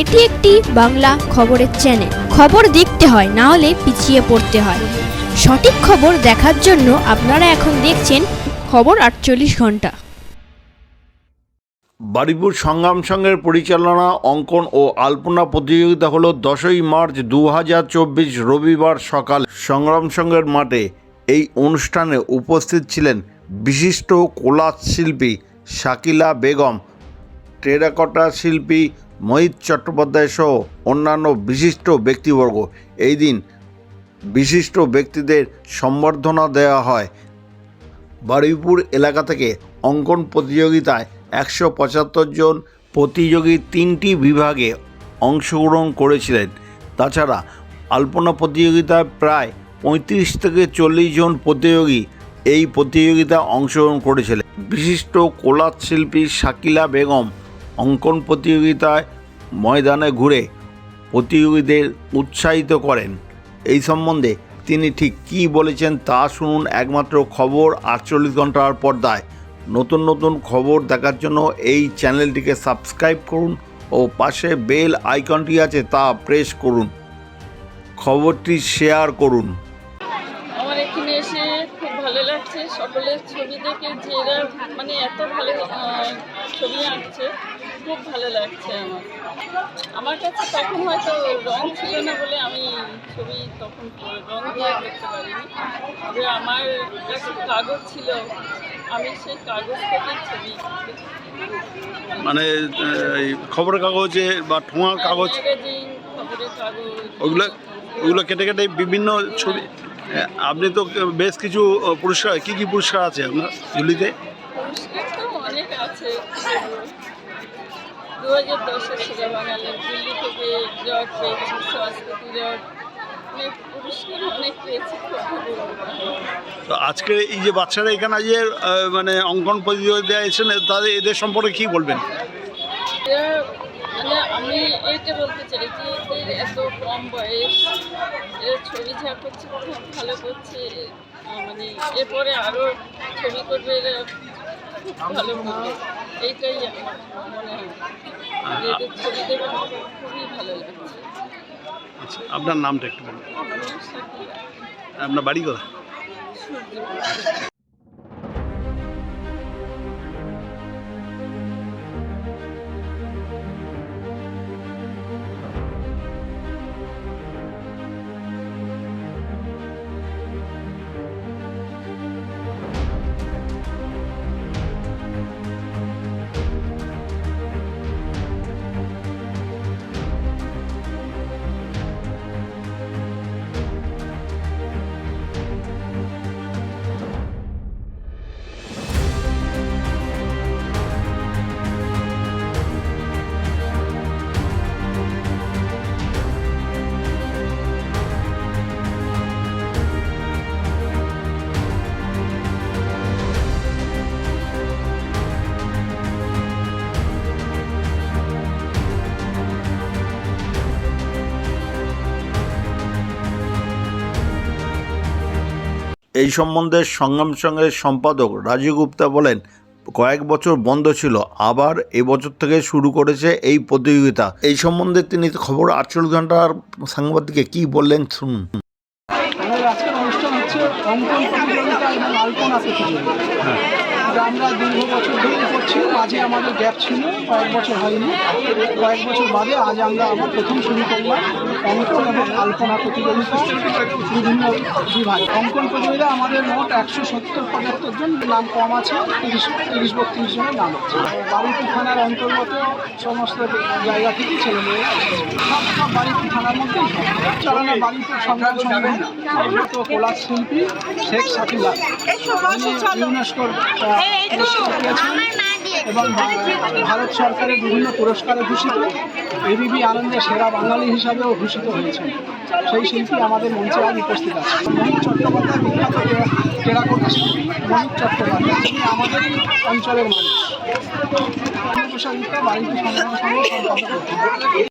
এটি একটি বাংলা খবরের চ্যানেল খবর দেখতে হয়, না হলে পিছিয়ে পড়তে হয়। সঠিক খবর দেখার জন্য আপনারা এখন দেখছেন খবর আটচল্লিশ ঘণ্টা। বারিপুর সংগ্রাম সংঘের পরিচালনা, অঙ্কন ও আলপনা প্রতিযোগিতা হলো দশই মার্চ দু হাজার চব্বিশ রবিবার সকাল। সংগ্রাম সংঘের মাঠে এই অনুষ্ঠানে উপস্থিত ছিলেন বিশিষ্ট কোলাস শিল্পী শাকিলা বেগম টেরাকটা শিল্পী মোহিত চট্টোপাধ্যায় সহ অন্যান্য বিশিষ্ট ব্যক্তিবর্গ। এই দিন বিশিষ্ট ব্যক্তিদের সম্বর্ধনা দেওয়া হয়। বারুইপুর এলাকা থেকে অঙ্কন প্রতিযোগিতায় একশো পঁচাত্তর জন প্রতিযোগী তিনটি বিভাগে অংশগ্রহণ করেছিলেন। তাছাড়া আলপনা প্রতিযোগিতায় প্রায় পঁয়ত্রিশ থেকে চল্লিশ জন প্রতিযোগী এই প্রতিযোগিতায় অংশগ্রহণ করেছিলেন। বিশিষ্ট কোলাত শিল্পী শাকিলা বেগম অঙ্কন প্রতিযোগিতায় ময়দানে ঘুরে প্রতিযোগীদের উৎসাহিত করেন। এই সম্বন্ধে তিনি ঠিক কী বলেছেন তা শুনুন একমাত্র খবর আটচল্লিশ ঘণ্টার পর্দায়। নতুন নতুন খবর দেখার জন্য এই চ্যানেলটিকে সাবস্ক্রাইব করুন ও পাশে বেল আইকনটি আছে তা প্রেস করুন। খবরটি শেয়ার করুন। আমার এখানে এসে খুব ভালো লাগছে। সকলের ছবি দেখে যে মানে এত ভালো ছবি আঁকছে। খুব ভালো লাগছে আমার। আমার কাছে তখন হয়তো রং ছিল না বলে আমি ছবি তখন রং দিয়ে করতে পারিনি। তবে আমার কাছে কাগজ ছিল আমি সেই কাগজ থেকে ছবি মানে এই খবরের কাগজে বা ঠোঁয়ার কাগজ খবরের কাগজ। ওগুলো ওগুলো কেটে কেটে বিভিন্ন ছবি। হ্যাঁ, আপনি তো বেশ কিছু পুরস্কার কি কি পুরস্কার আছে আপনার ঝুলিতে? পুরস্কার তো অনেক আছে। দু হাজার সেরা বাঙালি দিল্লি থেকে পেয়েছি সংস্কৃতি জট অনেক পুরস্কার অনেক পেয়েছি কথা বলব না। তো আজকে এই যে বাচ্চারা এখানে যে মানে অঙ্কন প্রতিযোগিতা এসেছেন তাদের এদের সম্পর্কে কি বলবেন? মানে আমি এইটা বলতে চাই যে এদের এত কম বয়স এরা ছবি যা করছে খুব ভালো করছে মানে এরপরে আরও ছবি করবে এরা খুব ভালো করবে। এইটাই মনে হয়। আমার খুবই ভালো লাগছে। আচ্ছা আপনার নামটা একটু বলুন। আপনার বাড়ি কোথায়? এই সম্বন্ধে সংগ্রাম সংঘের সম্পাদক রাজু গুপ্তা বলেন, কয়েক বছর বন্ধ ছিল, আবার এবছর থেকে শুরু করেছে এই প্রতিযোগিতা। এই সম্বন্ধে তিনি খবর আটচল্লিশ ঘণ্টার সাংবাদিককে কি বললেন শুনুন। অঙ্কন প্রতিযোগিতা এবং আলপনা প্রতিযোগিতা। আমরা দীর্ঘ বছর ধরে করছি, মাঝে আমাদের গ্যাপ ছিল, কয়েক বছর হয়নি। কয়েক বছর বাদে আজ আমরা আবার প্রথম শুরু করলাম অঙ্কন এবং আলপনা প্রতিযোগিতা। বিভিন্ন বিভাগ। অঙ্কন প্রতিযোগিতা আমাদের মোট একশো সত্তর পঁচাত্তর জন নাম কম আছে, তিরিশ তিরিশ, বত্রিশ জনের নাম আছে। বারুইপুর থানার অন্তর্গত সমস্ত জায়গা থেকে ছেলেমেয়েরা এসেছে। সব সব বারুইপুর থানার মধ্যেই চালানো বারুইপুর সংগ্রাম সংঘ তো শিল্পী শেখ সাকিলা ইউনেস্কোর পুরস্কার পেয়েছেন এবং ভারত সরকারের বিভিন্ন পুরস্কারে ভূষিত এবিবি আনন্দে সেরা বাঙালি হিসাবেও ভূষিত হয়েছেন সেই শিল্পী আমাদের মঞ্চে আজ উপস্থিত আছে। মোহিত চট্টোপাধ্যায় বিখ্যাত টেরা- টেরাকোটা শিল্পী মোহিত চট্টোপাধ্যায় তিনি আমাদেরই অঞ্চলের মানুষ। বাড়িতে সম্পাদক